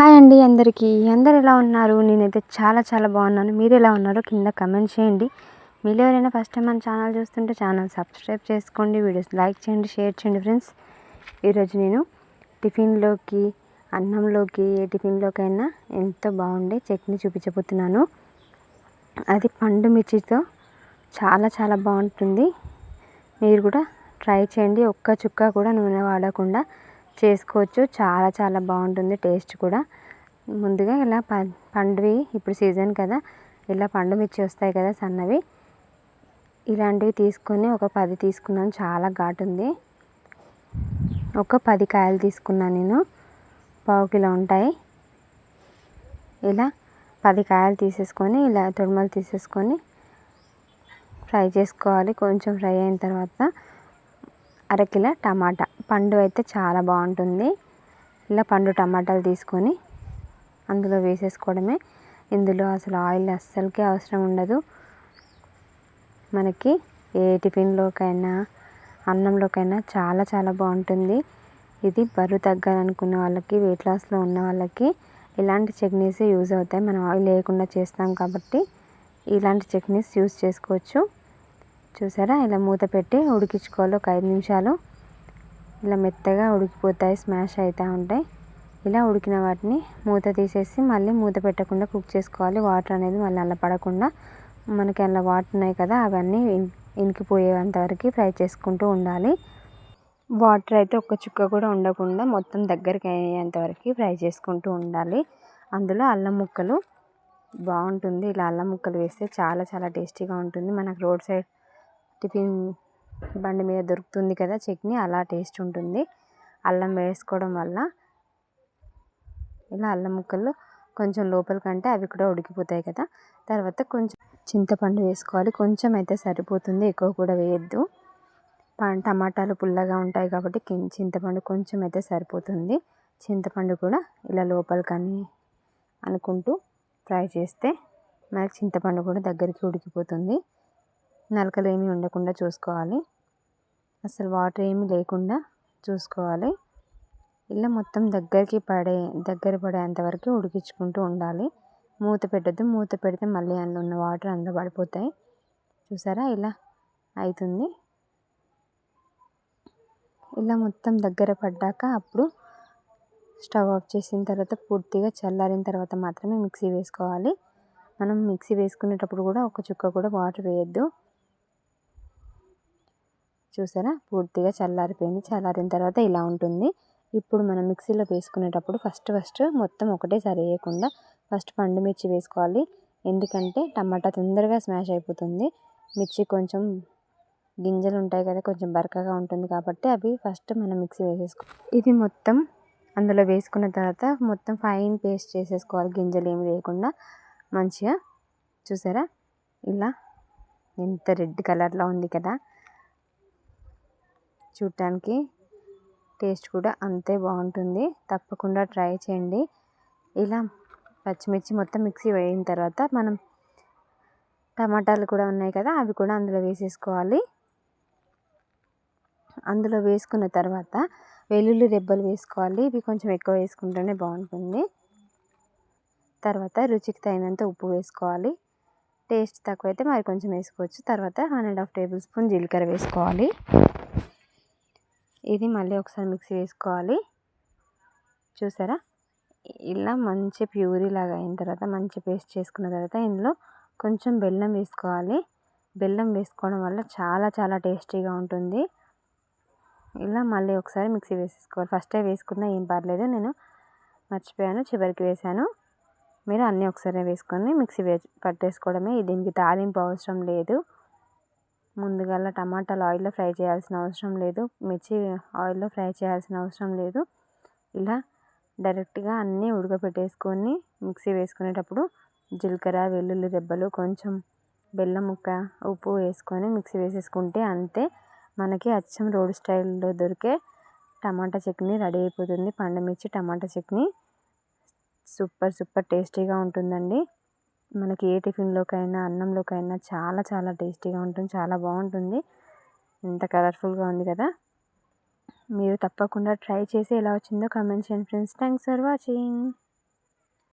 Hi అండి అందరికీ. అందరు ఎలా ఉన్నారు? నేనైతే చాలా చాలా బాగున్నాను. మీరు ఎలా ఉన్నారో కింద కమెంట్ చేయండి. మీరు ఎవరైనా ఫస్ట్ టైం మన ఛానల్ చూస్తుంటే ఛానల్ సబ్స్క్రైబ్ చేసుకోండి వీడియోస్ లైక్ చేయండి షేర్ చేయండి ఫ్రెండ్స్. ఈరోజు నేను టిఫిన్లోకి అన్నంలోకి ఏ టిఫిన్లోకైనా ఎంతో బాగుండే చట్నీ చూపించబోతున్నాను. అది పండు మిర్చితో చాలా చాలా బాగుంటుంది. మీరు కూడా ట్రై చేయండి. ఒక్క చుక్క కూడా నూనె వాడకుండా చేసుకోవచ్చు. చాలా చాలా బాగుంటుంది టేస్ట్ కూడా. ముందుగా ఇలా పండువి ఇప్పుడు సీజన్ కదా ఇలా పండు మిర్చి వస్తాయి కదా సన్నవి. ఇలాంటివి తీసుకొని ఒక పది తీసుకున్నాను చాలా ఘాటు ఉంది ఒక పది కాయలు తీసుకున్నాను నేను పావు కిలో ఉంటాయి. ఇలా పది కాయలు తీసేసుకొని ఇలా తొడుమలు తీసేసుకొని ఫ్రై చేసుకోవాలి. కొంచెం ఫ్రై అయిన తర్వాత అరకిలో టమాటా. పండు అయితే చాలా బాగుంటుంది. ఇలా పండు టమాటాలు తీసుకొని అందులో వేసేసుకోవడమే. ఇందులో అసలు ఆయిల్ అస్సలకే అవసరం ఉండదు. మనకి ఏ టిఫిన్లోకైనా అన్నంలోకైనా చాలా చాలా బాగుంటుంది. ఇది బరువు తగ్గాలనుకున్న వాళ్ళకి వెయిట్ లాస్లో ఉన్న వాళ్ళకి ఇలాంటి చట్నీస్ యూజ్ అవుతాయి. మనం ఆయిల్ లేకుండా చేస్తాం కాబట్టి ఇలాంటి చట్నీస్ యూజ్ చేసుకోవచ్చు. చూసారా? ఇలా మూత పెట్టి ఉడికించుకోవాలి ఒక ఐదు నిమిషాలు. ఇలా మెత్తగా ఉడికిపోతాయి స్మాష్ అవుతూ ఉంటాయి. ఇలా ఉడికిన వాటిని మూత తీసేసి మళ్ళీ మూత పెట్టకుండా కుక్ చేసుకోవాలి. వాటర్ అనేది మళ్ళీ అలా పడకుండా. మనకి అలా వాటర్ ఉన్నాయి కదా అవన్నీ ఇనికిపోయేంత వరకు ఫ్రై చేసుకుంటూ ఉండాలి. వాటర్ అయితే ఒక్క చుక్క కూడా ఉండకుండా మొత్తం దగ్గరికి అయ్యేంత వరకు ఫ్రై చేసుకుంటూ ఉండాలి. అందులో అల్లం ముక్కలు బాగుంటుంది. ఇలా అల్లం ముక్కలు వేస్తే చాలా చాలా టేస్టీగా ఉంటుంది. మనకు రోడ్ సైడ్ టిఫిన్ బండి మీద దొరుకుతుంది కదా చట్నీ అలా టేస్ట్ ఉంటుంది. అల్లం వేసుకోవడం వల్ల ఇలా అల్లం ముక్కలు కొంచెం లోపలికంటే అవి కూడా ఉడికిపోతాయి కదా. తర్వాత కొంచెం చింతపండు వేసుకోవాలి. కొంచెం అయితే సరిపోతుంది ఎక్కువ కూడా వేయద్దు. టమాటాలు పుల్లగా ఉంటాయి కాబట్టి చింతపండు కొంచెం అయితే సరిపోతుంది. చింతపండు కూడా ఇలా లోపలికని అనుకుంటూ ఫ్రై చేస్తే మనకి చింతపండు కూడా దగ్గరికి ఉడికిపోతుంది. నలకలు ఏమీ ఉండకుండా చూసుకోవాలి. అసలు వాటర్ ఏమీ లేకుండా చూసుకోవాలి. ఇలా మొత్తం దగ్గరికి పడే దగ్గర పడేంత వరకు ఉడికించుకుంటూ ఉండాలి. మూత పెట్టద్దు. మూత పెడితే మళ్ళీ అందులో ఉన్న వాటర్ అందులో పడిపోతాయి. చూసారా? ఇలా అవుతుంది ఇలా మొత్తం దగ్గర పడ్డాక అప్పుడు స్టవ్ ఆఫ్ చేసిన తర్వాత పూర్తిగా చల్లారిన తర్వాత మాత్రమే మిక్సీ వేసుకోవాలి. మనం మిక్సీ వేసుకునేటప్పుడు కూడా ఒక చుక్క కూడా వాటర్ వేయద్దు. చూసారా? పూర్తిగా చల్లారిపోయింది. చల్లారిన తర్వాత ఇలా ఉంటుంది. ఇప్పుడు మనం మిక్సీలో వేసుకునేటప్పుడు ఫస్ట్ ఫస్ట్ మొత్తం ఒకటేసారి వేయకుండా ఫస్ట్ పండు మిర్చి వేసుకోవాలి. ఎందుకంటే టమాటా తొందరగా స్మాష్ అయిపోతుంది. మిర్చి కొంచెం గింజలు ఉంటాయి కదా కొంచెం బరకగా ఉంటుంది కాబట్టి అవి ఫస్ట్ మనం మిక్సీ వేసేసుకో ఇది మొత్తం అందులో వేసుకున్న తర్వాత మొత్తం ఫైన్ పేస్ట్ చేసేసుకోవాలి. గింజలు ఏమి లేకుండా మంచిగా. చూసారా? ఇలా ఎంత రెడ్ కలర్లో ఉంది కదా. చూడటానికి టేస్ట్ కూడా అంతే బాగుంటుంది. తప్పకుండా ట్రై చేయండి. ఇలా పచ్చిమిర్చి మొత్తం మిక్సీ వేయిన తర్వాత మనం టమాటాలు కూడా ఉన్నాయి కదా అవి కూడా అందులో వేసేసుకోవాలి. అందులో వేసుకున్న తర్వాత వెల్లుల్లి రెబ్బలు వేసుకోవాలి. ఇవి కొంచెం ఎక్కువ వేసుకుంటేనే బాగుంటుంది. తర్వాత రుచికి తగినంత ఉప్పు వేసుకోవాలి. టేస్ట్ తక్కువైతే మరి కొంచెం వేసుకోవచ్చు. తర్వాత one and half tablespoon జీలకర్ర వేసుకోవాలి. ఇది మళ్ళీ ఒకసారి మిక్సీ వేసుకోవాలి. చూసారా? ఇలా మంచి ప్యూరీ లాగా అయిన తర్వాత మంచి పేస్ట్ చేసుకున్న తర్వాత ఇందులో కొంచెం బెల్లం వేసుకోవాలి. బెల్లం వేసుకోవడం వల్ల చాలా చాలా టేస్టీగా ఉంటుంది. ఇలా మళ్ళీ ఒకసారి మిక్సీ వేసేసుకోవాలి. ఫస్టే వేసుకున్నా ఏం పర్లేదు నేను మర్చిపోయాను చివరికి వేసాను. మీరు అన్నీ ఒకసారి వేసుకొని మిక్సీ వే పట్టేసుకోవడమే. దీనికి తాలింపు అవసరం లేదు. ముందుగా టమాటాలు ఆయిల్లో ఫ్రై చేయాల్సిన అవసరం లేదు. మిర్చి ఆయిల్లో ఫ్రై చేయాల్సిన అవసరం లేదు. ఇలా డైరెక్ట్గా అన్నీ ఉడకపెట్టేసుకొని మిక్సీ వేసుకునేటప్పుడు జీలకర్ర వెల్లుల్లి రెబ్బలు కొంచెం బెల్లం ముక్క ఉప్పు వేసుకొని మిక్సీ వేసేసుకుంటే అంతే. మనకి అచ్చం రోడ్ స్టైల్లో దొరికే టమాటా చట్నీ రెడీ అయిపోతుంది. పండుమిర్చి టమాటా చట్నీ సూపర్ సూపర్ టేస్టీగా ఉంటుందండి. మనకి ఏ టిఫిన్లోకైనా అన్నంలోకైనా చాలా చాలా టేస్టీగా ఉంటుంది చాలా బాగుంటుంది. ఎంత కలర్ఫుల్గా ఉంది కదా? మీరు తప్పకుండా ట్రై చేసి ఎలా వచ్చిందో కామెంట్ చేయండి ఫ్రెండ్స్. Thanks for watching.